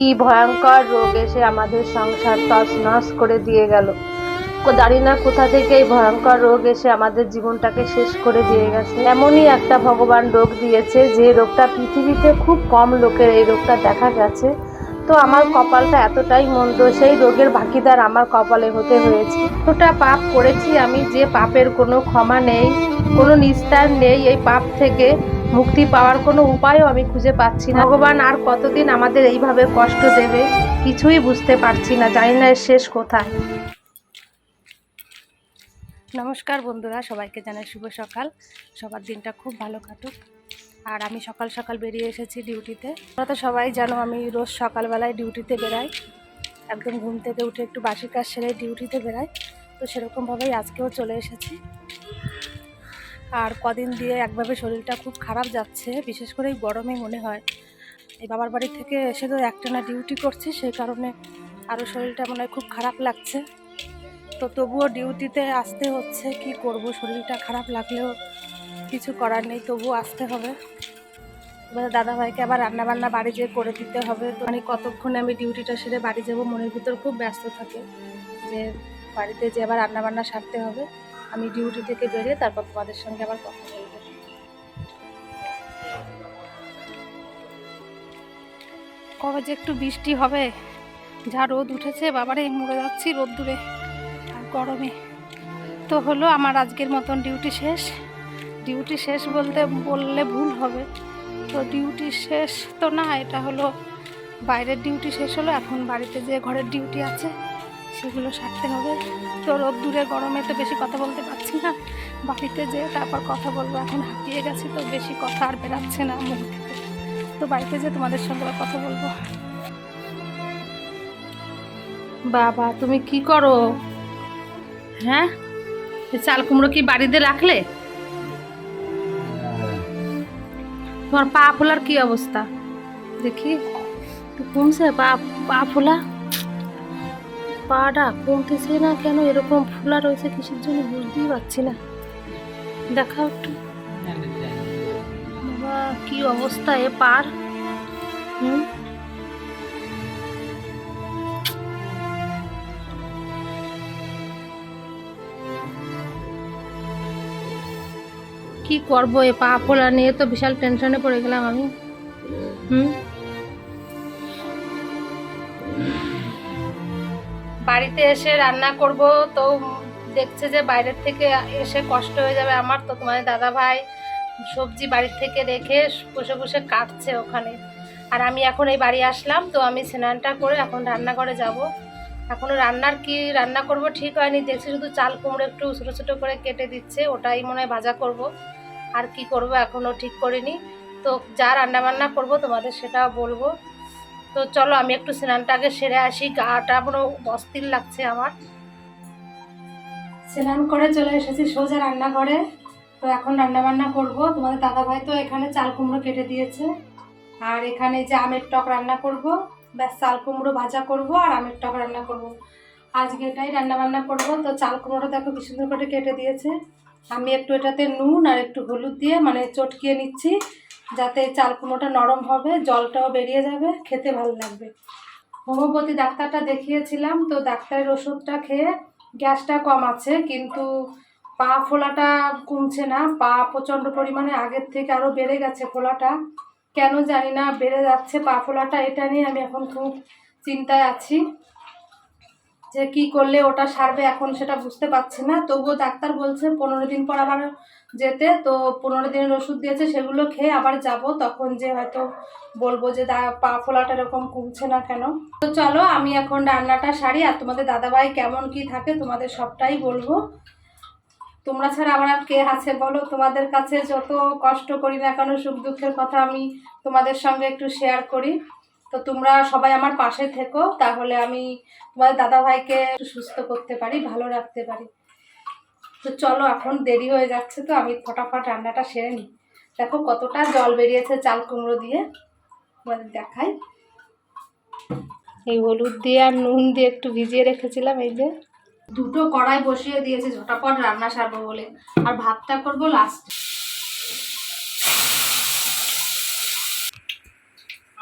কি ভয়ঙ্কর রোগ এসে আমাদের সংসার তছনছ করে দিয়ে গেল। জানি না কোথা থেকে এই ভয়ঙ্কর রোগ এসে আমাদের জীবনটাকে শেষ করে দিয়ে গেছে। এমনই একটা ভগবান রোগ দিয়েছে, যে রোগটা পৃথিবীতে খুব কম লোকের এই রোগটা দেখা গেছে। তো আমার কপালটা এতটাই মন্দ, সেই রোগের ভাগিদার আমার কপালে হতে হয়েছে। এতটা পাপ করেছি আমি যে পাপের কোনো ক্ষমা নেই, কোনো নিস্তার নেই এই পাপ থেকে। মুক্তি পাওয়ার কোনো উপায়ও আমি খুঁজে পাচ্ছি না। ভগবান আর কতদিন আমাদের এইভাবে কষ্ট দেবে কিছুই বুঝতে পারছি না। জানি না শেষ কোথায়। নমস্কার বন্ধুরা, সবাইকে জানাই শুভ সকাল। সবার দিনটা খুব ভালো কাটুক। আর আমি সকাল সকাল বেরিয়ে এসেছি ডিউটিতে। তোমরা তো সবাই জানো আমি রোজ সকালবেলায় ডিউটিতে বেরাই একদম ঘুম থেকে উঠে একটু বাসি কাজ সেরে ডিউটিতে বেরাই তো সেরকমভাবেই আজকেও চলে এসেছি। আর কদিন দিয়ে একভাবে শরীরটা খুব খারাপ যাচ্ছে, বিশেষ করে এই গরমে মনে হয়। এই বাবার বাড়ি থেকে এসে তো একটানা ডিউটি করছি, সেই কারণে আরও শরীরটা মনে হয় খুব খারাপ লাগছে। তো তবুও ডিউটিতে আসতে হচ্ছে, কি করব? শরীরটা খারাপ লাগলেও কিছু করার নেই, তবুও আসতে হবে। এবার দাদাভাইকে আবার রান্না বান্না বাড়ি যেয়ে করে দিতে হবে। তো মানে কতক্ষণে আমি ডিউটিটা সেরে বাড়ি যাব? মনের ভিতর খুব ব্যস্ত থাকে যে বাড়িতে যে আবার রান্না বান্না সারতে হবে। আমি ডিউটি থেকে বেরিয়ে তারপর তোমাদের সঙ্গে আবার কথা বলব। কবে যে একটু বৃষ্টি হবে, যা রোদ উঠেছে, বাবারে, মরে যাচ্ছি রোদ দূরে আর গরমে। তো হলো আমার আজকের মতন ডিউটি শেষ। ডিউটি শেষ বলতে বললে ভুল হবে। তো ডিউটি শেষ তো না, এটা হলো বাইরের ডিউটি শেষ হলো, এখন বাড়িতে যে ঘরের ডিউটি আছে সেগুলো সারতে হবে। তো দূরে গরমে তো বেশি কথা বলতে পারছি না। বাড়িতে যে তারপর কথা বলব। এখন হাঁপিয়ে গেছি তো, বেশি কথা আর বেরাচ্ছে না মুখ তো বাড়িতে যে তোমাদের সঙ্গে কথা বলব। বাবা, তুমি কি করো? হ্যাঁ? চাল কুমড়ো কি বাড়িতে রাখলে? তোমার পা ফোলার কি অবস্থা? দেখি কমছে পা পা ফোলা। পাটা কমতেছে না কেন? এরকম ফোলা রয়েছে, কিসের জন্য বুঝতেই পারছি না। দেখাও একটু। কি অবস্থা এ পার? হুম? কি করব এ পা ফোলা নিয়ে তো বিশাল টেনশনে পড়ে গেলাম আমি। হুম? বাড়িতে এসে রান্না করব, তো দেখছে যে বাইরের থেকে এসে কষ্ট হয়ে যাবে আমার, তো তোমার দাদা ভাই সবজি বাড়ির থেকে রেখে বসে বসে কাটছে ওখানে। আর আমি এখন এই বাড়ি আসলাম, তো আমি স্নানটা করে এখন রান্নাঘরে যাব। এখনও রান্নার কি রান্না করব ঠিক হয়নি, দেখছি শুধু চাল কুমড়ো একটু ছোটো ছোটো করে কেটে দিচ্ছে, ওটাই মনে হয় ভাজা করব। আর কি করব এখনও ঠিক করিনি। তো যা রান্না বান্না করব তোমাদের সেটাও বলব। তো চলো আমি একটু স্নানটা আগে সেরে আসি, গাটা পুরো অস্থির লাগছে আমার। স্নান করে চলে এসেছি সোজা রান্নাঘরে। তো এখন রান্না বান্না করব। তোমাদের দাদা ভাই তো এখানে চাল কুমড়ো কেটে দিয়েছে। আর এখানে যে আমের টক রান্না করব। ব্যাস, চাল কুমড়ো ভাজা করব আর আমের টক রান্না করব। আজকে এটাই রান্না বান্না করব। তো চাল কুমড়ো দেখো কি সুন্দর করে কেটে দিয়েছে। আমি একটু এটাতে নুন আর একটু হলুদ দিয়ে মানে চটকিয়ে নিচ্ছি। যাতে চাল কুমড়োটা নরম হবে, জলটাও বেরিয়ে যাবে, খেতে ভালো লাগবে। হোমিওপ্যাথি ডাক্তারটা দেখিয়েছিলাম, তো ডাক্তারের ওষুধটা খেয়ে গ্যাসটা কম আছে, কিন্তু পা ফোলাটা কমছে না। পা প্রচণ্ড পরিমাণে আগের থেকে আরও বেড়ে গেছে ফোলাটা। কেন জানি না, বেড়ে যাচ্ছে পা ফোলাটা, এটা নিয়ে আমি এখন খুব চিন্তায় আছি। যে কি করলে ওটা সারবে, এখন সেটা বুঝতে পারছি না। তবুও ডাক্তার বলছে, পনেরো দিন পর আবার যেতে, তো পনেরো দিনের ওষুধ দিয়েছে, সেগুলো খেয়ে আবার যাব। তখন যে হয়তো বলব যে দা, পা ফোলাটা এরকম কমছে না কেন। তো চলো, আমি এখন রান্নাটা সারি, আর তোমাদের দাদাভাই কেমন কি থাকে তোমাদের সবটাই বলব। তোমরা ছাড়া আমার কে আছে বলো? তোমাদের কাছে যত কষ্ট করি না কেন, সুখ দুঃখের কথা আমি তোমাদের সঙ্গে একটু শেয়ার করি। তো তোমরা সবাই আমার পাশে থেকো, তাহলে আমি তোমাদের দাদাভাইকে সুস্থ করতে পারি, ভালো রাখতে পারি। তো চলো, এখন দেরি হয়ে যাচ্ছে তো, আমি ফটাফট রান্নাটা সেরে নিই। দেখো কতটা জল বেরিয়েছে চাল কুমড়ো দিয়ে। তোমাদের দেখাই। এই হলুদ দিয়ে আর নুন দিয়ে একটু ভিজিয়ে রেখেছিলাম, এই যে। দুটো কড়াই বসিয়ে দিয়েছে, ঝটাপট রান্না সারবো বলে। আর ভাতটা করব লাস্ট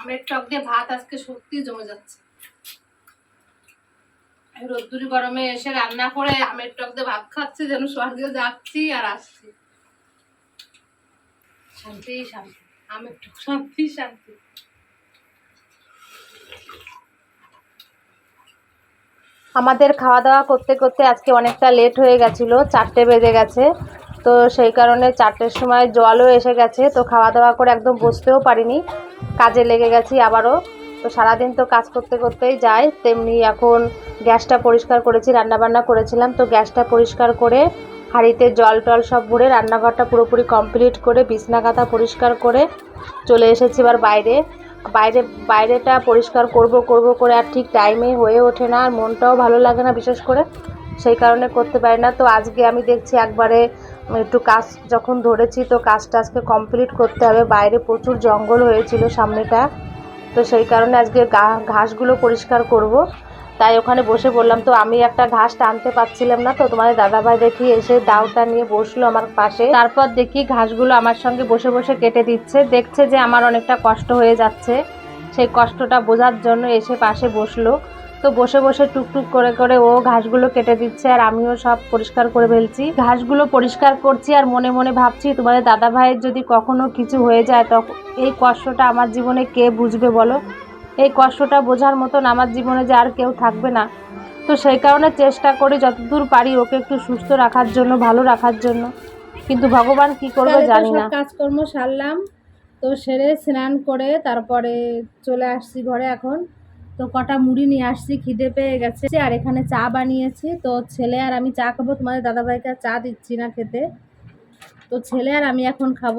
আমের টক দিয়ে ভাত আজকে সত্যি জমে যাচ্ছে। রোদ্দুরি গরমে এসে রান্না করে আমের টক দিয়ে ভাত খাচ্ছি, যেন স্বর্গে যাচ্ছি আর আসছি। শান্তি শান্তি। আমের টক শান্তি শান্তি। আমাদের খাওয়া দাওয়া করতে করতে আজকে অনেকটা লেট হয়ে গেছিল, চারটে বেজে গেছে। তো সেই কারণে চারটের সময় জলও এসে গেছে, তো খাওয়া দাওয়া করে একদম বসতেও পারিনি। কাজে লেগে গেছি আবারও। তো সারাদিন তো কাজ করতে করতেই যায়। তেমনি এখন গ্যাসটা পরিষ্কার করেছি, রান্নাবান্না করেছিলাম। তো গ্যাসটা পরিষ্কার করে হাঁড়িতে জল টল সব ভরে রান্নাঘরটা পুরোপুরি কমপ্লিট করে, বিছনা কাঁথা পরিষ্কার করে চলে এসেছি এবার বাইরে। বাইরে, বাইরেটা পরিষ্কার করব করব করে আর ঠিক টাইমে হয়ে ওঠে না, আর মনটাও ভালো লাগে না বিশেষ করে। সেই কারণে করতে পারি না। তো আজকে আমি দেখছি একবারে একটু কাজ যখন ধরেছি, তো কাজটা আজকে কমপ্লিট করতে হবে। বাইরে প্রচুর জঙ্গল হয়েছিল সামনেটা। তো সেই কারণে আজকে ঘাসগুলো পরিষ্কার করব। তাই ওখানে বসে বললাম, তো আমি একটা ঘাস টানতে পারছিলাম না, তো তোমাদের দাদাভাই দেখি এসে দাওটা নিয়ে বসল আমার পাশে। তারপর দেখি ঘাসগুলো আমার সঙ্গে বসে বসে কেটে দিচ্ছে। দেখছে যে আমার অনেকটা কষ্ট হয়ে যাচ্ছে। সেই কষ্টটা বোঝার জন্য এসে পাশে বসল। তো বসে বসে টুকটুক করে করে ও ঘাসগুলো কেটে দিচ্ছে আর আমিও সব পরিষ্কার করে ফেলছি। ঘাসগুলো পরিষ্কার করছি আর মনে মনে ভাবছি তোমাদের দাদা ভাইয়ের যদি কখনো কিছু হয়ে যায় তখন এই কষ্টটা আমার জীবনে কে বুঝবে বলো? এই কষ্টটা বোঝার মতন আমার জীবনে যে আর কেউ থাকবে না। তো সেই কারণে চেষ্টা করি যতদূর পারি ওকে একটু সুস্থ রাখার জন্য ভালো রাখার জন্য। কিন্তু ভগবান কি করবে জানি না। কাজকর্ম সারলাম। তো সেরে স্নান করে তারপরে চলে আসছি ঘরে এখন। তো কটা মুড়ি নিয়ে আসছি খিদে পেয়ে গেছে। আর এখানে চা বানিয়েছি। তো ছেলে আর আমি চা খাব তোমাদের দাদাভাইকে আর চা দিচ্ছি না খেতে। তো ছেলে আর আমি এখন খাব।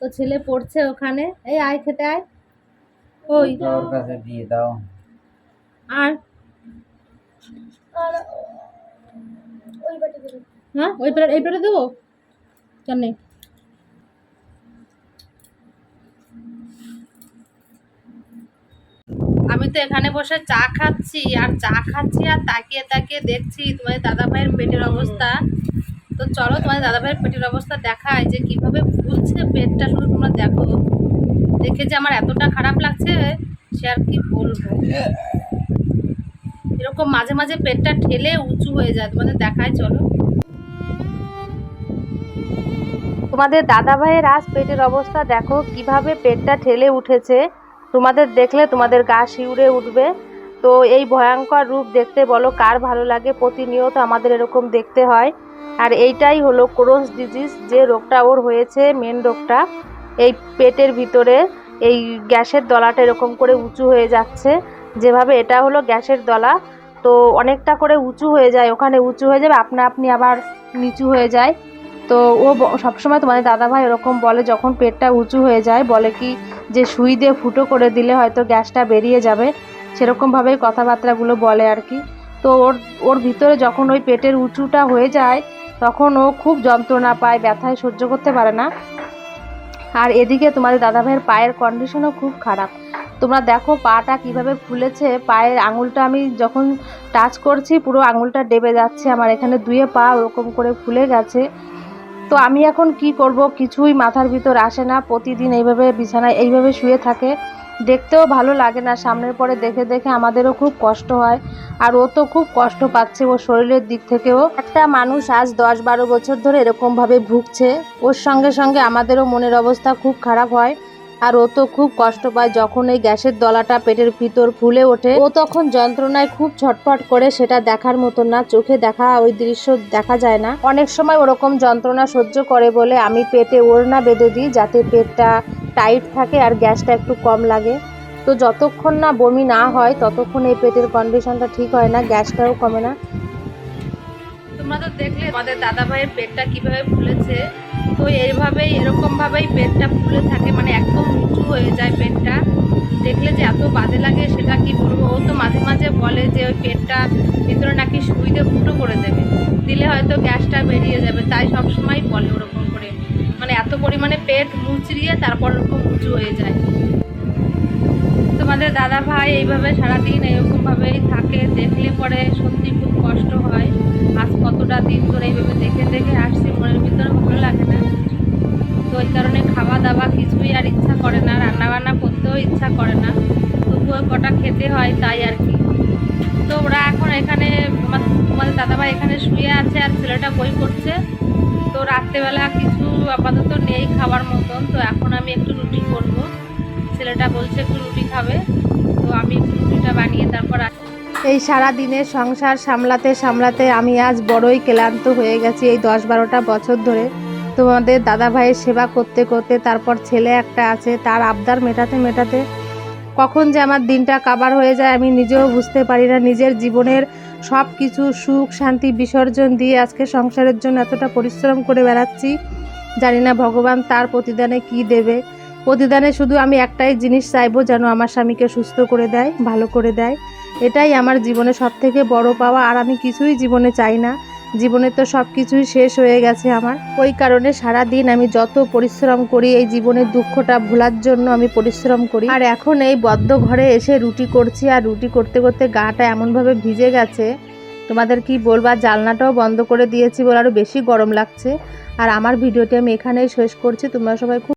তো ছেলে পড়ছে ওখানে। এই আয় খেতে আয়। ওই। কাছে দিয়ে দাও। আর? হ্যাঁ ওই প্লেট এই প্লেটে দেবো? কেন আমি তো এখানে বসে চা খাচ্ছি, আর চা খাচ্ছি আর তাকিয়ে তাকিয়ে দেখছি তোমাদের দাদা ভাইয়ের পেটের অবস্থা। তো চলো তোমাদের দাদা ভাইয়ের পেটের অবস্থা দেখায় যে কীভাবে ফুলছে পেটটা শুধু তোমরা দেখো। দেখে যে আমার এতটা খারাপ লাগছে, সে আর কি বলব। এরকম মাঝে মাঝে পেটটা ঠেলে উঁচু হয়ে যায়, তোমাদের দেখায় চলো। তোমাদের দাদা ভাইয়ের আজ পেটের অবস্থা দেখো, কীভাবে পেটটা ঠেলে উঠেছে। তোমাদের দেখলে তোমাদের গা শিউরে উঠবে। তো এই ভয়ঙ্কর রূপ দেখতে বলো, কার ভালো লাগে? প্রতিনিয়ত আমাদের এরকম দেখতে হয়। আর এইটাই হলো ক্রোস ডিজিজ যে রোগটা ওর হয়েছে মেন রোগটা। এই পেটের ভিতরে এই গ্যাসের দলাটা এরকম করে উঁচু হয়ে যাচ্ছে। যেভাবে এটা হলো গ্যাসের দলা, তো অনেকটা করে উঁচু হয়ে যায়। ওখানে উঁচু হয়ে যাবে, আপনা আপনি আবার নিচু হয়ে যায়। তো ও সবসময় তোমাদের দাদাভাই এরকম বলে, যখন পেটটা উঁচু হয়ে যায়, বলে কি যে সুই দিয়ে ফুটো করে দিলে হয়তো গ্যাসটা বেরিয়ে যাবে, সেরকমভাবেই কথাবার্তাগুলো বলে আর কি। তো ওর ওর ভিতরে যখন ওই পেটের উঁচুটা হয়ে যায়, তখন ও খুব যন্ত্রণা পায়, ব্যথায় সহ্য করতে পারে না। আর এদিকে তোমাদের দাদাভাইয়ের পায়ের কন্ডিশনও খুব খারাপ। তোমরা দেখো পাটা কীভাবে ফুলেছে, পায়ের আঙুলটা আমি যখন টাচ করছি, পুরো আঙুলটা ডেবে যাচ্ছে। আমার এখানে দুয়ে পা ওরকম করে ফুলে গেছে। তো আমি এখন কি করব? কিছুই মাথার ভিতর আসে না। প্রতিদিন এইভাবে বিছানায় এইভাবে শুয়ে থাকে। দেখতেও ভালো লাগে না। সামনের পরে দেখে দেখে আমাদেরও খুব কষ্ট হয়। আর ও তো খুব কষ্ট পাচ্ছে ও শরীরের দিক থেকেও। একটা মানুষ আজ দশ বারো বছর ধরে এরকমভাবে ভুগছে। ওর সঙ্গে সঙ্গে আমাদেরও মনের অবস্থা খুব খারাপ হয়। আর ও তো খুব কষ্ট পায় যখন এই গ্যাসের দলাটা পেটের ভিতর ফুলে ওঠে। ও তখন যন্ত্রণায় খুব ছটফট করে সেটা দেখার মতন না, চোখে দেখা ওই দৃশ্য দেখা যায় না। অনেক সময় ওরকম যন্ত্রণা সহ্য করে বলে আমি পেটে ওড়না বেঁধে দিই যাতে পেটটা টাইট থাকে আর গ্যাসটা একটু কম লাগে। তো যতক্ষণ না বমি না হয় ততক্ষণ এই পেটের কন্ডিশনটা ঠিক হয় না, গ্যাসটাও কমে না। তোমরা তো দেখলে আমাদের দাদা ভাইয়ের পেটটা কীভাবে ফুলেছে। তো এইভাবেই এরকম ভাবেই পেটটা ফুলে থাকে মানে হয়ে পেটটা। দেখলে যে এত বাজে লাগে, সেটা কি বলব? ও তো মাঝে মাঝে বলে যে ওই পেটটা ভিতরে নাকি সুই দিয়ে ফুটো করে দেবে। দিলে হয়তো গ্যাসটা বেরিয়ে যাবে, তাই সবসময় বলে ওরকম করে। মানে এত পরিমাণে পেট মুচড়িয়ে তারপর ওরকম উঁচু হয়ে যায়। তোমাদের দাদা ভাই এইভাবে সারাদিন এরকমভাবেই থাকে, দেখলে পরে সত্যি খুব কষ্ট হয়। আজ কতটা দিন ধরে এইভাবে দেখে দেখে আসছি, মনের ভিতরে ভালো লাগে না। তো ওই কারণে খাওয়া দাওয়া কিছুই আর ইচ্ছা করে না রান্না বান্না করতেও ইচ্ছা করে না। তবুও কটা খেতে হয় তাই আর কি। তো ওরা এখন এখানে তোমাদের দাদাভাই এখানে শুয়ে আছে আর ছেলেটা বই পড়ছে। তো রাত্রেবেলা কিছু আপাতত নেই খাবার মতন। তো এখন আমি একটু রুটি করব। ছেলেটা বলছে একটু রুটি খাবে। তো আমি একটু রুটিটা বানিয়ে তারপর এই সারা দিনের সংসার সামলাতে সামলাতে আমি আজ বড়ই ক্লান্ত হয়ে গেছি এই দশ বারোটা বছর ধরে। তোমাদের দাদা ভাইয়ের সেবা করতে করতে তারপর ছেলে একটা আছে, তার আবদার মেটাতে মেটাতে কখন যে আমার দিনটা কাবার হয়ে যায় আমি নিজেও বুঝতে পারি না। নিজের জীবনের সব কিছু সুখ, শান্তি, বিসর্জন দিয়ে আজকে সংসারের জন্য এতটা পরিশ্রম করে বেড়াচ্ছি। জানি না ভগবান তার প্রতিদানে কি দেবে। প্রতিদানে শুধু আমি একটাই জিনিস চাইব, যেন আমার স্বামীকে সুস্থ করে দেয়, ভালো করে দেয়। এটাই আমার জীবনে সব থেকে বড় পাওয়া, আর আমি কিছুই জীবনে চাই না। জীবনে তো সব কিছুই শেষ হয়ে গেছে আমার। ওই কারণে সারা দিন আমি যত পরিশ্রম করি, এই জীবনের দুঃখটা ভোলার জন্য আমি পরিশ্রম করি। আর এখন এই বদ্ধ ঘরে এসে রুটি করছি, আর রুটি করতে করতে গাটা এমনভাবে ভিজে গেছে, তোমাদের কি বলবা জানলাটাও বন্ধ করে দিয়েছি বলে আরও বেশি গরম লাগছে। আর আমার ভিডিওটি আমি এখানেই শেষ করছি, তোমরা সবাই খুব